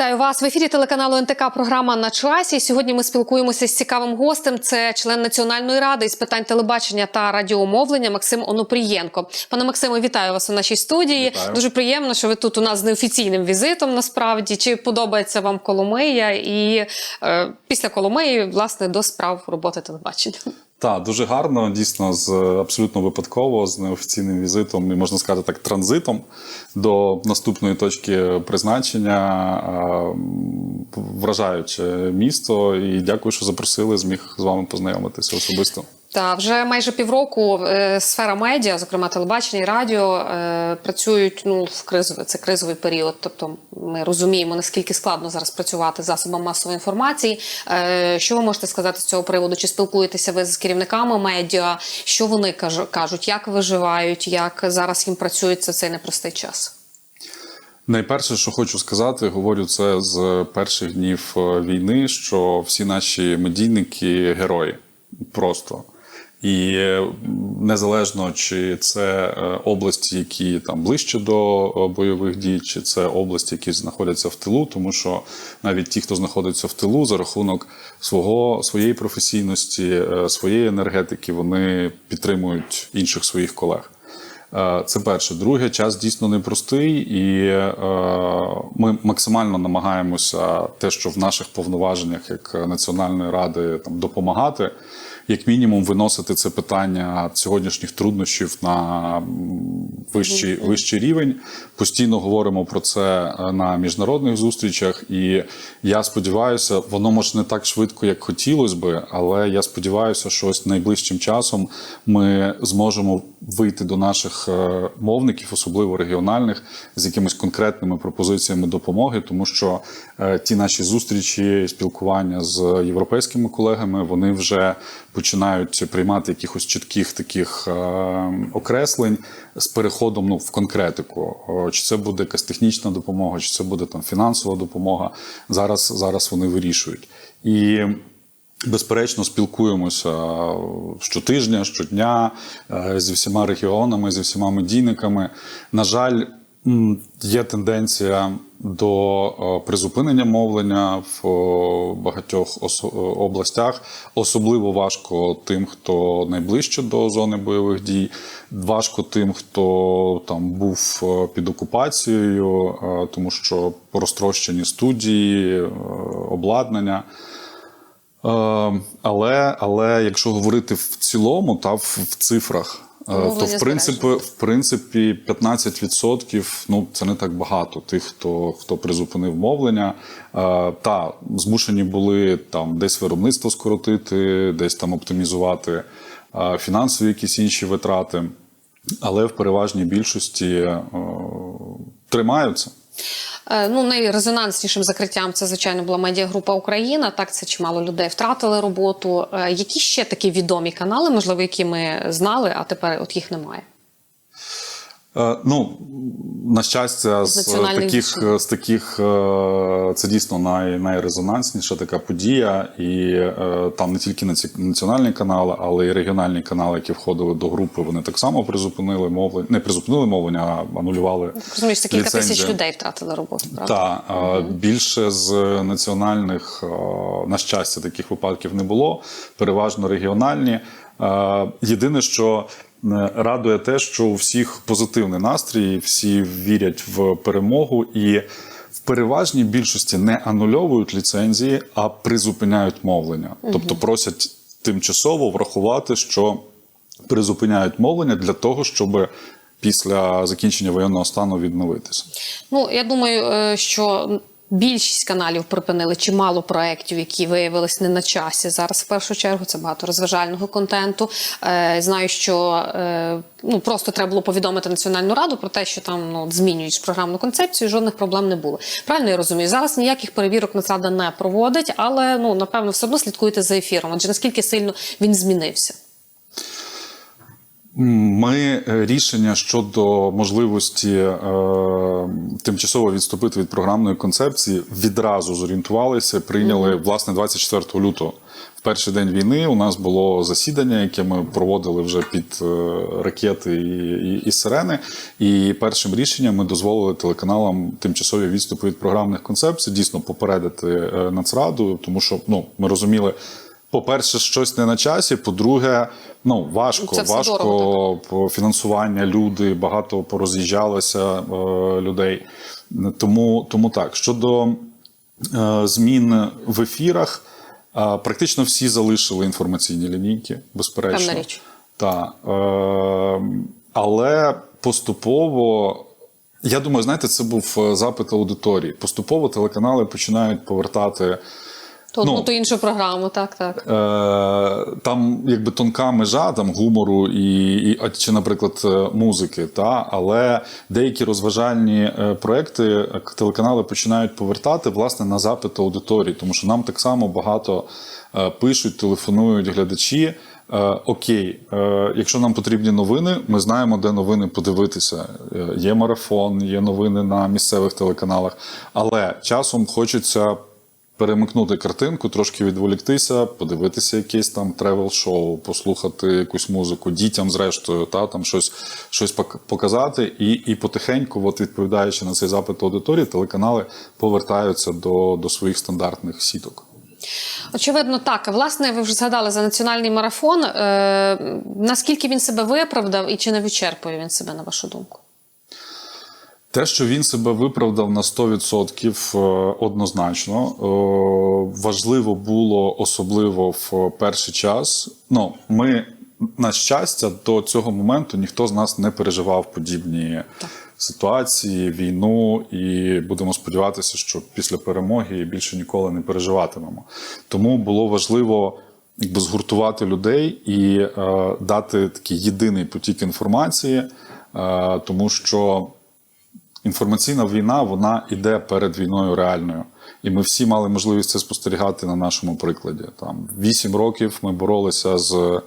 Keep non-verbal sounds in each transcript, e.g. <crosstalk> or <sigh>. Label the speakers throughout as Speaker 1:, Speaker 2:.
Speaker 1: Вітаю вас в ефірі телеканалу НТК. Програма на часі. Сьогодні ми спілкуємося з цікавим гостем. Це член Національної ради із питань телебачення та радіомовлення Максим Онопрієнко. Пане Максиме, вітаю вас у нашій студії.
Speaker 2: Вітаю.
Speaker 1: Дуже приємно, що ви тут у нас з неофіційним візитом. Насправді чи подобається вам Коломия і е, після Коломиї власне до справ роботи телебачення.
Speaker 2: Так, дуже гарно, дійсно, з абсолютно випадково, з неофіційним візитом і можна сказати так, транзитом до наступної точки призначення. Вражаюче місто. І дякую, що запросили. Зміг з вами познайомитися особисто.
Speaker 1: Та вже майже півроку е, сфера медіа, зокрема телебачення і радіо, е, працюють ну в кризовий це кризовий період. Тобто ми розуміємо наскільки складно зараз працювати засобами масової інформації. Е, що ви можете сказати з цього приводу? Чи спілкуєтеся ви з керівниками медіа? Що вони кажуть, як виживають, як зараз їм працюється цей непростий час?
Speaker 2: Найперше, що хочу сказати, говорю це з перших днів е, війни, що всі наші медійники герої. Просто. І е, незалежно, чи це е, області, які там ближче до е, бойових дій, чи це області, які знаходяться в тилу, тому що навіть ті, хто знаходиться в тилу, за рахунок свого своєї професійності, своєї енергетики, вони підтримують інших своїх колег. Це перше. Друге, час дійсно непростий, і ми максимально намагаємося те, що в наших повноваженнях як Національної ради там допомагати, як мінімум, виносити це питання сьогоднішніх труднощів на вищий, вищий. рівень. Постійно говоримо про це е, на міжнародних зустрічах, і я сподіваюся, воно може не так швидко, як хотілося би, але я сподіваюся, що ось найближчим часом ми зможемо вийти до наших е, мовників, особливо регіональних, з якимись конкретними пропозиціями допомоги, тому що е, ті наші зустрічі, спілкування з європейськими колегами, вони вже починають приймати якихось чітких таких е, окреслень з переходом ну, в конкретику. Чи це буде якась технічна допомога, чи це буде там фінансова допомога. Зараз, зараз вони вирішують. І Безперечно, спілкуємося щотижня, щодня е, зі всіма регіонами, зі всіма медійниками. На жаль, є тенденція до е, призупинення мовлення в багатьох ос- областях. Особливо важко тим, хто найближче до зони бойових дій. Важко тим, хто там був е, під окупацією, е, тому що розтрощені студії, е, обладнання. Е, але, але якщо говорити в цілому, та в, в цифрах, е, то в принципі, в принципі 15% ну це не так багато тих, хто, хто призупинив мовлення. Е, Та змушені були там десь виробництво скоротити, десь там оптимізувати е, фінансові якісь інші витрати, але в переважній більшості е, тримаються.
Speaker 1: Е, Ну, найрезонанснішим закриттям це, звичайно, була медіагрупа Україна. Так, це чимало людей втратили роботу. Е, Які ще такі відомі канали, можливо, які ми знали, а тепер от їх немає?
Speaker 2: Е, Ну, на щастя,
Speaker 1: З
Speaker 2: з таких, з таких е, це дійсно най, найрезонансніша така подія. І е, там не тільки наці- національні канали, але й регіональні канали, які входили до групи, вони так само призупинили мовлення, не призупинили мовлення, а анулювали.
Speaker 1: Розумієш, це кілька тисяч людей втратили роботу, правда?
Speaker 2: Так, е, більше з національних, на щастя, таких випадків не було. Переважно регіональні. Єдине, що радує те, що у всіх позитивний настрій, всі вірять в перемогу і. В переважній більшості не анульовують ліцензії, а призупиняють мовлення. Тобто просять тимчасово врахувати, що призупиняють мовлення для того, щоб після закінчення воєнного стану відновитися.
Speaker 1: Ну, я думаю, е, що більшість каналів припинили чимало проєктів, які виявилися не на часі. Зараз в першу чергу це багато розважального контенту. Е, Знаю, що е, ну просто треба було повідомити Національну раду про те, що там ну, змінюють програмну концепцію, жодних проблем не було. Правильно я розумію? Зараз ніяких перевірок Нацрада не проводить, але ну напевно все одно слідкуєте за ефіром. Адже наскільки сильно він змінився?
Speaker 2: Ми е, рішення щодо можливості е, тимчасово відступити від програмної концепції відразу зорієнтувалися, прийняли власне 24 лютого. В перший день війни у нас було засідання, яке ми проводили вже під е, ракети і, і, і сирени. І першим рішенням ми дозволили телеканалам тимчасові відступи від програмних концепцій, дійсно попередити е, Нацраду, тому що ну ми розуміли. По-перше, щось не на часі. По-друге, ну важко,
Speaker 1: Це
Speaker 2: важко
Speaker 1: дорого,
Speaker 2: по фінансування. Люди багато пороз'їжджалося е, людей. Тому, тому так щодо е, змін в ефірах, е, практично всі залишили інформаційні лінійки, безперечно.
Speaker 1: Певна річ.
Speaker 2: Так. Е, але поступово. Я думаю, знаєте, це був е, запит аудиторії. Поступово телеканали починають повертати
Speaker 1: То одну,
Speaker 2: Ну,
Speaker 1: то іншу програму, так, так.
Speaker 2: Е, там якби тонка межа там гумору і, і чи, наприклад, е, музики, та але деякі розважальні е, проекти е, телеканали починають повертати власне на запит аудиторії, тому що нам так само багато е, пишуть, телефонують глядачі. Окей, якщо нам потрібні новини, ми знаємо, де новини подивитися. Є марафон, є новини на місцевих телеканалах, але часом хочеться перемикнути картинку, трошки відволіктися, подивитися якесь там тревел-шоу, послухати якусь музику, дітям, зрештою, та там щось, щось пок- показати, і, і потихеньку, от відповідаючи на цей запит аудиторії, телеканали повертаються до, до своїх стандартних сіток.
Speaker 1: Очевидно, так. Власне, ви вже згадали за національний марафон. Е, наскільки він себе виправдав і чи не вичерпує він себе, на вашу думку?
Speaker 2: Те, що він себе виправдав на 100% е, однозначно, Е, важливо було особливо в перший час. Ну, ми, на щастя, до цього моменту ніхто з нас не переживав подібні ситуації, війну, і будемо сподіватися, що після перемоги більше ніколи не переживатимемо. Тому було важливо. Якби згуртувати людей і е, дати такий єдиний потік інформації, е, тому що інформаційна війна вона іде перед війною реальною. І ми всі мали можливість це спостерігати на нашому прикладі. Там вісім років ми боролися з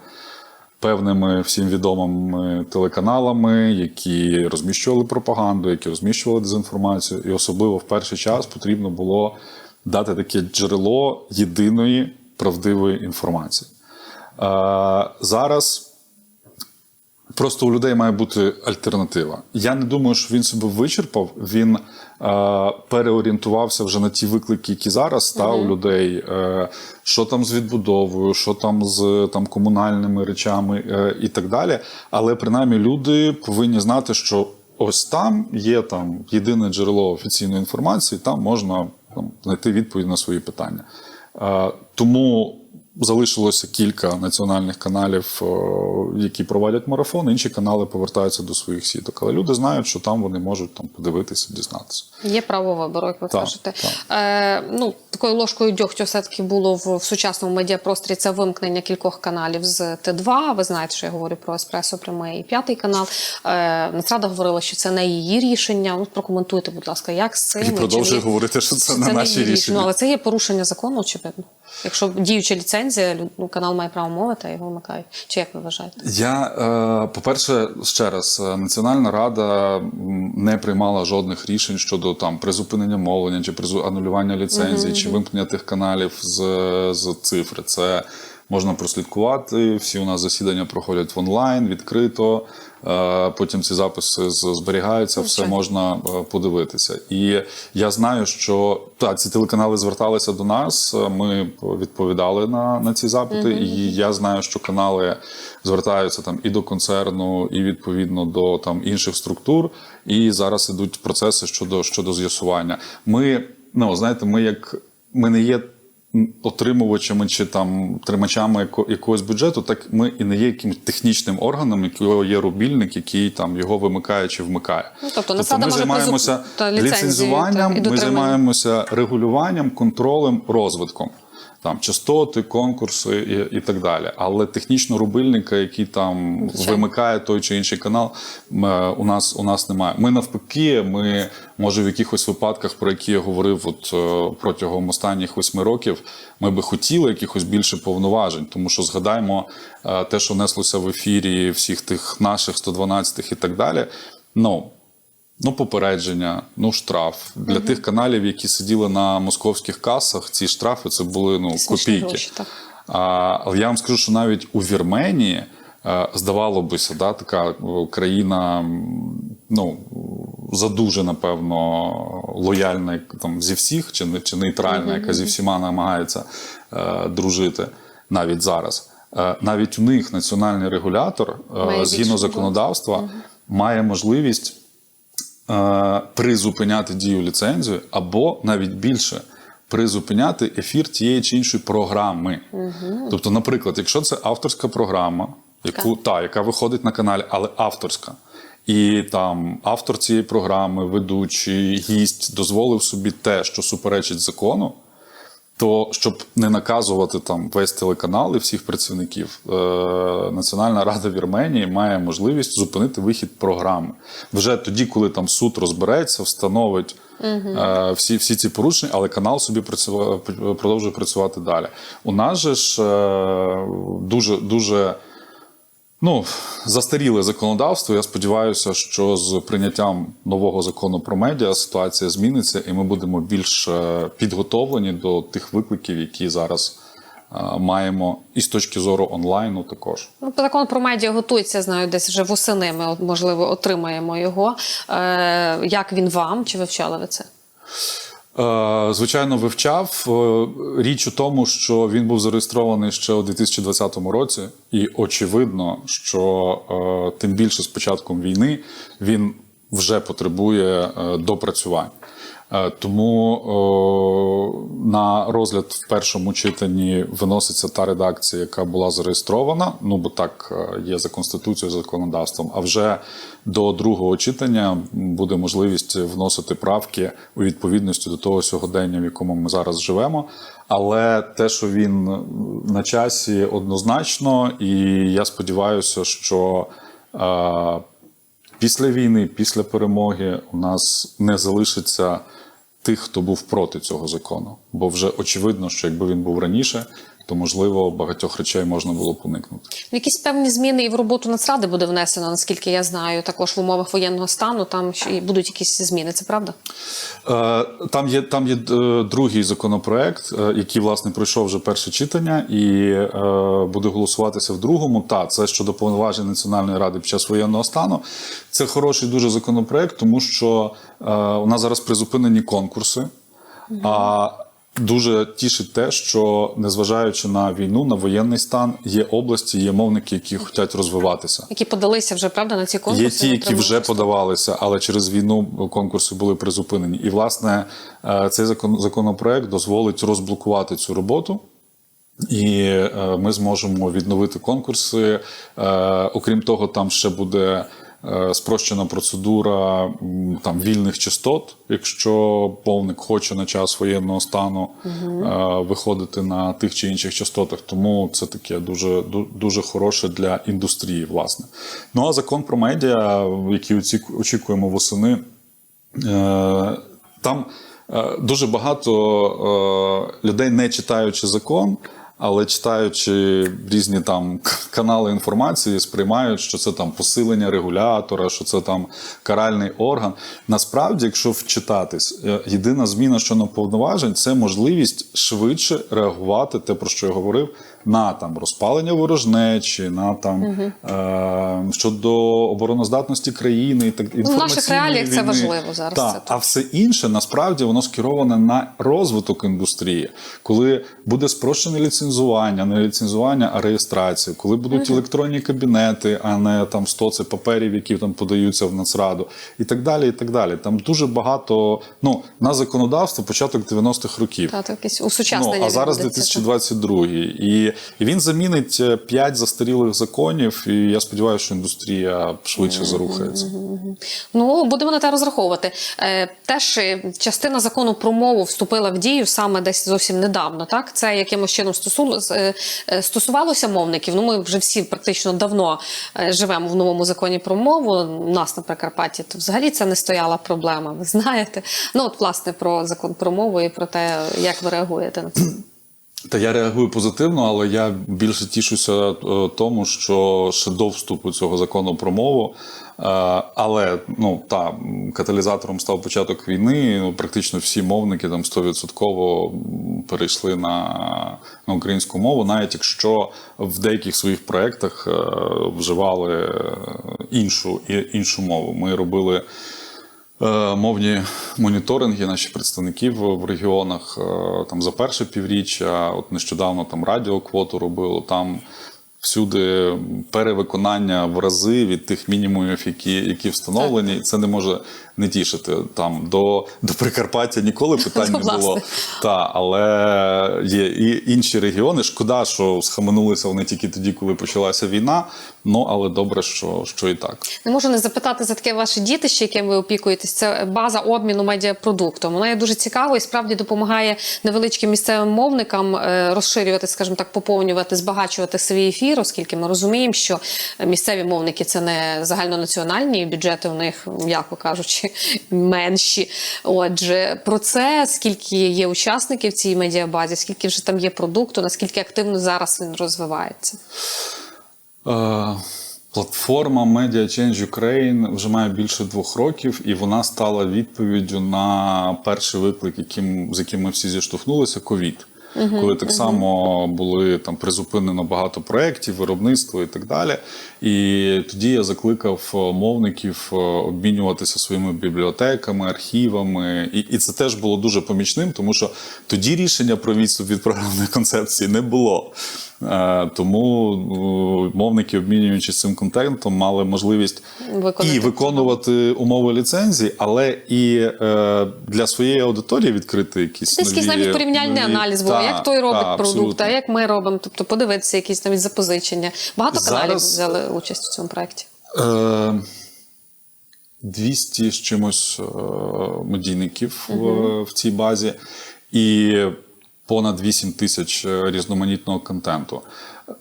Speaker 2: певними всім відомими телеканалами, які розміщували пропаганду, які розміщували дезінформацію. І особливо в перший час потрібно було дати таке джерело єдиної правдивої інформації. Е, зараз Просто у людей має бути альтернатива. Я не думаю, що він себе вичерпав. Він е, переорієнтувався вже на ті виклики, які зараз та, у людей. Е, що там з відбудовою, що там з там, комунальними речами е, і так далі. Але принаймні люди повинні знати, що ось там є там єдине джерело офіційної інформації, там можна там, знайти відповідь на свої питання. Е, тому залишилося кілька національних каналів, які проводять марафон. Інші канали повертаються до своїх сіток. Але люди знають, що там вони можуть там подивитися, дізнатися.
Speaker 1: Є право вибору, як ви
Speaker 2: Так,
Speaker 1: кажете.
Speaker 2: так.
Speaker 1: Е, ну, такою ложкою дьогтю все-таки було в, в сучасному медіапросторі це вимкнення кількох каналів з Т2. Ви знаєте, що я говорю про еспресо пряме і п'ятий канал. Е, Нацрада говорила, що це не її рішення. Ну, прокоментуйте, будь ласка, як з цим
Speaker 2: І продовжує говорити, що це не наші
Speaker 1: її
Speaker 2: рішення.
Speaker 1: Ну, але це є порушення закону, очевидно. Якщо діюча ліцензія, ну, канал має право мовити, та його вимикають. Чи як ви вважаєте?
Speaker 2: Я, е, по-перше, ще раз, е, Національна рада не приймала жодних рішень щодо там призупинення мовлення чи анулювання ліцензії, чи вимкнення тих каналів з, з цифри. Це можна прослідкувати. Всі у нас засідання проходять в онлайн, відкрито. Е, Потім ці записи зберігаються, все
Speaker 1: Звичайно.
Speaker 2: можна е, подивитися. І я знаю, що та ці телеканали зверталися до нас. е, Ми відповідали на, на ці запити, і я знаю, що канали звертаються там і до концерну, і відповідно до там інших структур. І зараз ідуть процеси щодо щодо з'ясування. Ми ну знаєте, ми як ми не є отримувачами чи там тримачами яко- якогось бюджету, так ми і не є якимось технічним органом, якого є рубільник, який там його вимикає чи вмикає.
Speaker 1: Ну, тобто, тобто
Speaker 2: ми займаємося
Speaker 1: і
Speaker 2: ми займаємося регулюванням, контролем, розвитком. Там частоти, конкурси і, і так далі. Але технічно рубильника, який там
Speaker 1: Звичайно.
Speaker 2: вимикає той чи інший канал, е, у нас у нас немає. Ми навпаки, ми може в якихось випадках, про які я говорив от е, протягом останніх восьми років, ми би хотіли якихось більше повноважень, тому що згадаємо е, те, що неслося в ефірі всіх тих наших 112 і так далі. Ну Ну, попередження, ну штраф для тих каналів, які сиділи на московських касах. Ці штрафи це були ну
Speaker 1: Смішні
Speaker 2: копійки.
Speaker 1: гроші, так.
Speaker 2: А, але я вам скажу, що навіть у Вірменії е, здавало бися, да, така е, країна, ну задуже, напевно, лояльна там зі всіх, чи не чи нейтральна, яка зі всіма намагається е, дружити навіть зараз. Е, навіть у них національний регулятор, е, згідно законодавства, має можливість призупиняти дію ліцензії, або навіть більше призупиняти ефір тієї чи іншої програми. Тобто, наприклад, якщо це авторська програма, яку та, яка виходить на каналі, але авторська. І там автор цієї програми, ведучий, гість дозволив собі те, що суперечить закону, то щоб не наказувати там весь телеканал і всіх працівників, е, Національна рада Вірменії має можливість зупинити вихід програми. Вже тоді, коли там суд розбереться, встановить е, всі, всі ці порушення, але канал собі працював продовжує працювати далі. У нас же ж е, дуже дуже. Ну, застаріле законодавство. Я сподіваюся, що з прийняттям нового закону про медіа ситуація зміниться, і ми будемо більш е, підготовлені до тих викликів, які зараз е, маємо, і з точки зору онлайну також.
Speaker 1: Ну, закон про медіа готується, знаю, десь вже восени ми, можливо, отримаємо його. Е, як він вам? Чи вивчали ви це?
Speaker 2: Е, Звичайно, вивчав. Е, Річ у тому, що він був зареєстрований ще у 2020 році, і очевидно, що е, тим більше з початком війни він вже потребує допрацювань. Е, Тому на розгляд в першому читанні виноситься та редакція, яка була зареєстрована. Ну бо так е, є за конституцією, за законодавством. А вже до другого читання буде можливість вносити правки у відповідності до того сьогодення, в якому ми зараз живемо. Але те, що він на часі, однозначно, і я сподіваюся, що. е, Після війни, після перемоги, у нас не залишиться тих, хто був проти цього закону. Бо вже очевидно, що якби він був раніше, то можливо багатьох речей можна було б уникнути.
Speaker 1: Якісь певні зміни і в роботу Нацради буде внесено, наскільки я знаю, також в умовах воєнного стану. Там ще будуть якісь зміни. Це правда?
Speaker 2: Е, Там є там є е, другий законопроект, е, який власне пройшов вже перше читання, і буде голосуватися в другому. Та це щодо повноважень Національної ради під час воєнного стану. Це хороший дуже законопроект, тому що у нас зараз призупинені конкурси. А дуже тішить те, що незважаючи на війну, на воєнний стан, є області, є мовники, які хочуть розвиватися.
Speaker 1: Які подалися вже правда на ці конкурси?
Speaker 2: Є ті, які вже подавалися, але через війну конкурси були призупинені. І власне е, цей закон законопроект дозволить розблокувати цю роботу. І е, ми зможемо відновити конкурси. Е, Окрім того, там ще буде спрощена процедура там вільних частот, якщо повник хоче на час воєнного стану е, виходити на тих чи інших частотах. Тому це таке дуже дуже хороше для індустрії, власне. Ну а закон про медіа, який очікуємо восени. Е, Там е, дуже багато е, людей, не читаючи закон, але читаючи різні там канали інформації, сприймають, що це там посилення регулятора, що це там каральний орган. Насправді, якщо вчитатись, е, єдина зміна щодо повноважень це можливість швидше реагувати, те про що я говорив, на там розпалення ворожнечі, на там е, щодо обороноздатності країни і так
Speaker 1: Ну, в наших реаліях це важливо зараз.
Speaker 2: Так,
Speaker 1: Це
Speaker 2: а все інше насправді воно скероване на розвиток індустрії, коли буде спрощене ліцензування, не ліцензування, а реєстрація, коли будуть електронні кабінети, а не там стоци паперів, які там подаються в Нацраду, і так далі. І так далі. Там дуже багато. Ну на законодавство початок 90-х років.
Speaker 1: Та, то якесь усучаснення
Speaker 2: Ну, а зараз
Speaker 1: відбудеться, так.
Speaker 2: 2022. І і він замінить е, п'ять застарілих законів. І я сподіваюся, що індустрія швидше зарухається.
Speaker 1: Ну, будемо на те розраховувати. Е, теж е, частина закону про мову вступила в дію саме десь зовсім недавно. Так, це якимось чином стосу, стосувалося мовників. Ну, ми вже всі практично давно живемо в новому законі про мову. У нас на Прикарпатті то взагалі це не стояла проблема. Ви знаєте. Ну, от власне про закон про мову і про те, як ви реагуєте на це. <clears throat>
Speaker 2: Та я реагую позитивно, але я більше тішуся е, тому, що ще до вступу цього закону про мову. е, Але ну та каталізатором став початок війни. Ну, Практично всі мовники там 100% перейшли на, на українську мову, навіть якщо в деяких своїх проєктах е, вживали іншу іншу мову. Ми робили. Е, Мовні моніторинги наших представників в регіонах е, там за перше півріччя, от нещодавно там радіоквоту робило. Там всюди перевиконання в рази від тих мінімумів, які, які встановлені. І Це не може не тішити. Там до, до Прикарпаття ніколи <laughs> питань не було. Та, але є і інші регіони. Шкода, що схаменулися вони тільки тоді, коли почалася війна. Ну але добре, що, що і так.
Speaker 1: Не можу не запитати за таке ваше дітище, яким ви опікуєтесь. Це база обміну медіапродуктом. Вона є дуже цікавою і справді допомагає невеличким місцевим мовникам е, розширювати, скажімо так, поповнювати, збагачувати свій ефір, оскільки ми розуміємо, що місцеві мовники це не загальнонаціональні бюджети у них, м'яко кажучи, <laughs> менші. Отже, про це скільки є учасників цій медіабазі, скільки вже там є продукту, наскільки активно зараз він розвивається.
Speaker 2: Е, Платформа Media Change Ukraine вже має більше двох років, і вона стала відповіддю на перший виклик, яким, з яким ми всі зіштовхнулися ковід. Коли так само були там призупинено багато проєктів, виробництво і так далі. І тоді я закликав е, мовників е, обмінюватися своїми бібліотеками, архівами. І, і це теж було дуже помічним, тому що тоді рішення про відступ від програмної концепції не було. Е, Тому е, мовники, обмінюючись цим контентом, мали можливість
Speaker 1: Виконати.
Speaker 2: і виконувати умови ліцензії, але і для своєї аудиторії відкрити якісь
Speaker 1: Десь
Speaker 2: нові,
Speaker 1: навіть порівняльний
Speaker 2: нові-
Speaker 1: аналіз був,
Speaker 2: Та,
Speaker 1: як той робить
Speaker 2: та,
Speaker 1: продукт, а як ми робимо. Тобто подивитися якісь навіть запозичення. Багато каналів взяли участь у цьому проєкті.
Speaker 2: Е, 200 з чимось е, медійників в, в цій базі, і понад 8 тисяч е, різноманітного контенту.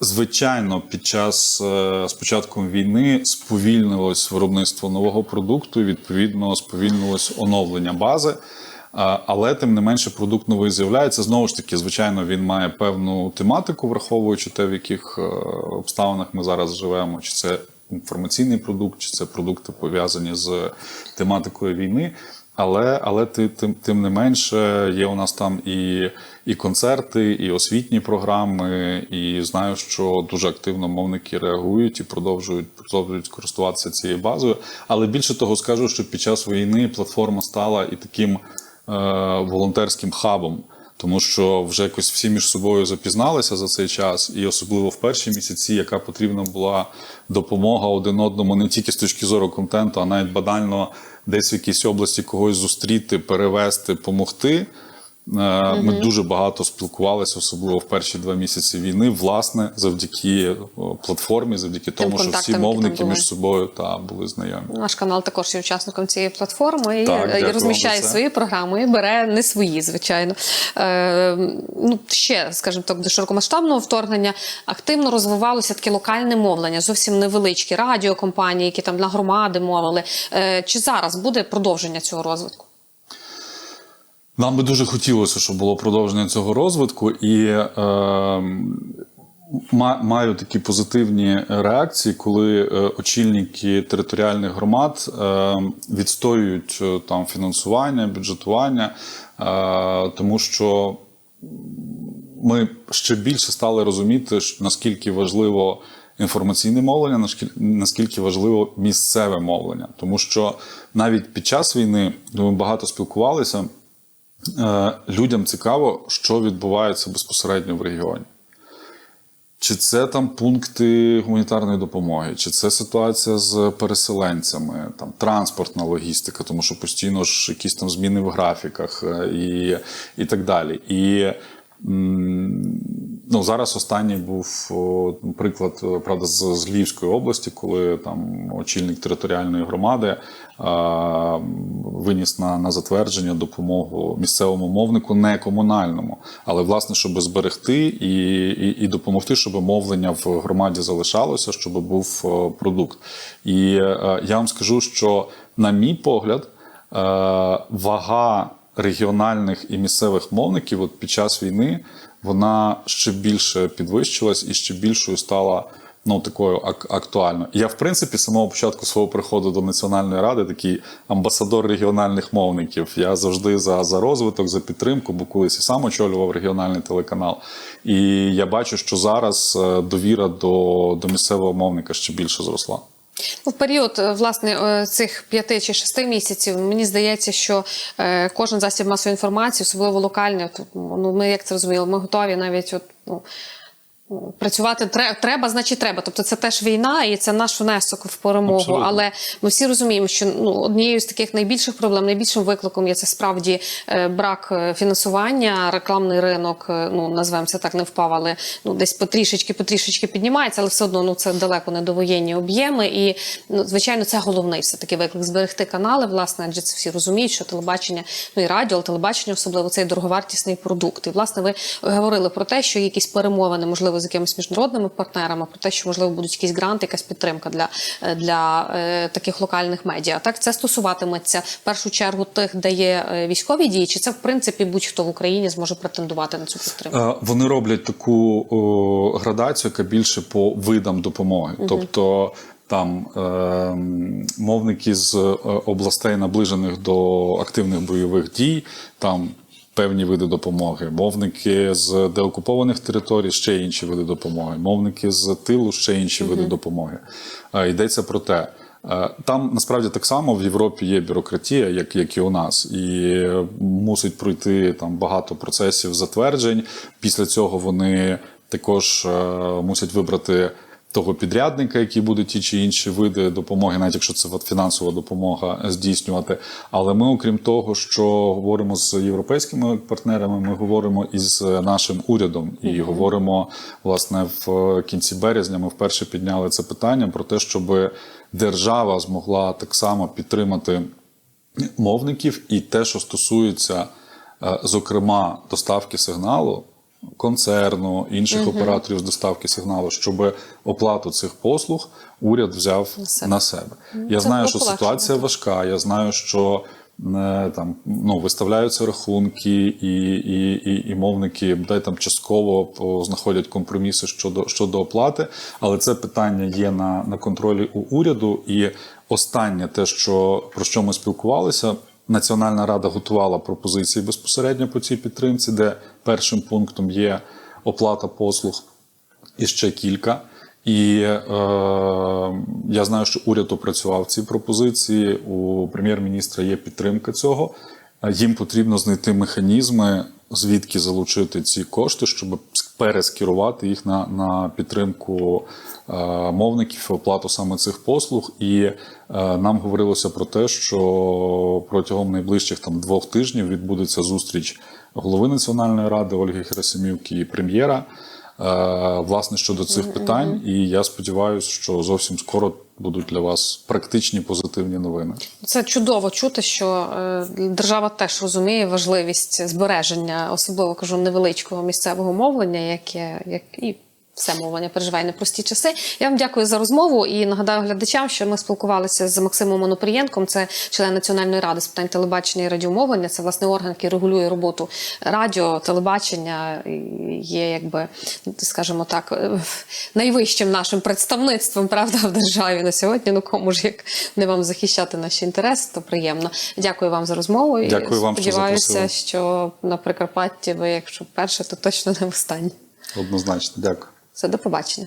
Speaker 2: Звичайно, під час е, з початком війни сповільнилось виробництво нового продукту, і відповідно сповільнилось оновлення бази. Але тим не менше продукт новий з'являється. Знову ж таки, звичайно, він має певну тематику, враховуючи те, в яких е, обставинах ми зараз живемо, чи це інформаційний продукт, чи це продукти пов'язані з тематикою війни. Але, але ти- тим, тим не менше є у нас там і, і концерти, і освітні програми, і знаю, що дуже активно мовники реагують і продовжують, продовжують користуватися цією базою. Але більше того скажу, що під час війни платформа стала і таким волонтерським хабом. Тому що вже якось всі між собою запізналися за цей час, і особливо в перші місяці, яка потрібна була допомога один одному не тільки з точки зору контенту, а навіть банально десь в якійсь області когось зустріти, перевести, помогти. Е, Ми дуже багато спілкувалися, особливо в перші два місяці війни, власне, завдяки платформі, завдяки тому, що всі мовники між собою та були знайомі.
Speaker 1: Наш канал також є учасником цієї платформи і,
Speaker 2: Так,
Speaker 1: і
Speaker 2: дякую
Speaker 1: розміщає свої програми і бере не свої, звичайно. Е, ну, ще, скажімо так, до широкомасштабного вторгнення активно розвивалося таке локальне мовлення, зовсім невеличкі радіокомпанії, які там на громади мовили. Е, чи зараз буде продовження цього розвитку?
Speaker 2: Нам би дуже хотілося, щоб було продовження цього розвитку, і е, ма- маю такі позитивні реакції, коли е, очільники територіальних громад е, відстоюють там фінансування, бюджетування, е, тому що ми ще більше стали розуміти, наскільки важливо інформаційне мовлення, наскільки важливо місцеве мовлення. Тому що навіть під час війни ми багато спілкувалися. Е, Людям цікаво, що відбувається безпосередньо в регіоні. Чи це там пункти гуманітарної допомоги, чи це ситуація з переселенцями, там транспортна логістика, тому що постійно ж якісь там зміни в графіках е, і, і так далі. І Ну зараз останній був приклад, е, правда, з, з Львівської області, коли там очільник територіальної громади а, виніс на, на затвердження допомогу місцевому мовнику, не комунальному, але власне, щоб зберегти і, і, і допомогти, щоб мовлення в громаді залишалося, щоб був е, продукт. І е, я вам скажу, що на мій погляд, е, вага регіональних і місцевих мовників от під час війни вона ще більше підвищилась і ще більшою стала ну такою ак- актуальною. Я, в принципі, самого початку свого приходу до Національної ради такий амбасадор регіональних мовників. Я завжди за, за розвиток, за підтримку, бо колись і сам очолював регіональний телеканал. І я бачу, що зараз е, довіра до, до місцевого мовника ще більше зросла.
Speaker 1: Ну, В період е, власне е, цих п'яти чи шести місяців мені здається, що е, кожен засіб масової інформації, особливо локальний, ну ми як це розуміли, ми готові навіть от, ну, працювати тре- треба, значить треба. Тобто це теж війна, і це наш внесок в перемогу.
Speaker 2: Абсолютно.
Speaker 1: Але ми всі розуміємо, що ну однією з таких найбільших проблем, найбільшим викликом є це справді е, брак е, фінансування, рекламний ринок. е, Ну назвемо це так, не впав, але ну десь потрішечки, потрішечки піднімається, але все одно ну це далеко не довоєнні об'єми. І ну звичайно, це головний все таки виклик зберегти канали. Власне, адже це всі розуміють, що телебачення, ну і радіо, але телебачення особливо це дороговартісний продукт. І власне ви говорили про те, що якісь перемовини, можливо, з якимись міжнародними партнерами, про те, що можливо будуть якісь гранти, якась підтримка для, е, для е, таких локальних медіа. Так це стосуватиметься в першу чергу тих, де є е, військові дії, чи це в принципі будь-хто в Україні зможе претендувати на цю підтримку?
Speaker 2: Вони роблять таку о, градацію, яка більше по видам допомоги. Тобто там е, мовники з областей, наближених до активних бойових дій, там певні види допомоги, мовники з деокупованих територій, ще інші види допомоги, мовники з тилу, ще інші види допомоги. Йдеться про те. Там насправді так само в Європі є бюрократія, як, як і у нас, і мусить пройти там багато процесів затверджень. Після цього вони також мусять вибрати того підрядника, який буде ті чи інші види допомоги, навіть якщо це фінансова допомога здійснювати. Але ми, окрім того, що говоримо з європейськими партнерами, ми говоримо із нашим урядом і говоримо власне в кінці березня. Ми вперше підняли це питання про те, щоб держава змогла так само підтримати мовників і те, що стосується, е, зокрема, доставки сигналу. Концерну, інших операторів з доставки сигналу, щоб оплату цих послуг уряд взяв
Speaker 1: На себе.
Speaker 2: на себе. Я
Speaker 1: це
Speaker 2: знаю, що
Speaker 1: полегшення,
Speaker 2: ситуація
Speaker 1: так.
Speaker 2: важка. Я знаю, що е, там ну виставляються рахунки, і, і, і, і мовники дай там частково знаходять компроміси щодо щодо оплати. Але це питання є на, на контролі у уряду. І останнє, те, що про що ми спілкувалися. Національна рада готувала пропозиції безпосередньо по цій підтримці, де першим пунктом є оплата послуг і ще кілька. І е, я знаю, що уряд опрацював ці пропозиції. У прем'єр-міністра є підтримка цього. Е, Їм потрібно знайти механізми, звідки залучити ці кошти, щоб перескерувати їх на, на підтримку е, мовників, оплату саме цих послуг. І е, нам говорилося про те, що протягом найближчих там двох тижнів відбудеться зустріч голови Національної ради Ольги Герасимівки і прем'єра. Е, Власне щодо цих питань, і я сподіваюся, що зовсім скоро будуть для вас практичні позитивні новини.
Speaker 1: Це чудово чути, що е, держава теж розуміє важливість збереження, особливо кажу, невеличкого місцевого мовлення, яке як і. Все мовлення переживає непрості часи. Я вам дякую за розмову і нагадаю глядачам, що ми спілкувалися з Максимом Онопрієнком, це член Національної ради з питань телебачення і радіомовлення. Це власне орган, який регулює роботу радіо, телебачення, є, якби скажімо так, найвищим нашим представництвом правда в державі на сьогодні. Ну кому ж як не вам захищати наші інтереси, то приємно. Дякую вам за розмову. і
Speaker 2: Дякую вам,
Speaker 1: сподіваюся,
Speaker 2: запросили.
Speaker 1: що на Прикарпатті ви, якщо перше, то точно не в останнє.
Speaker 2: Однозначно, дякую.
Speaker 1: Все, до побачення.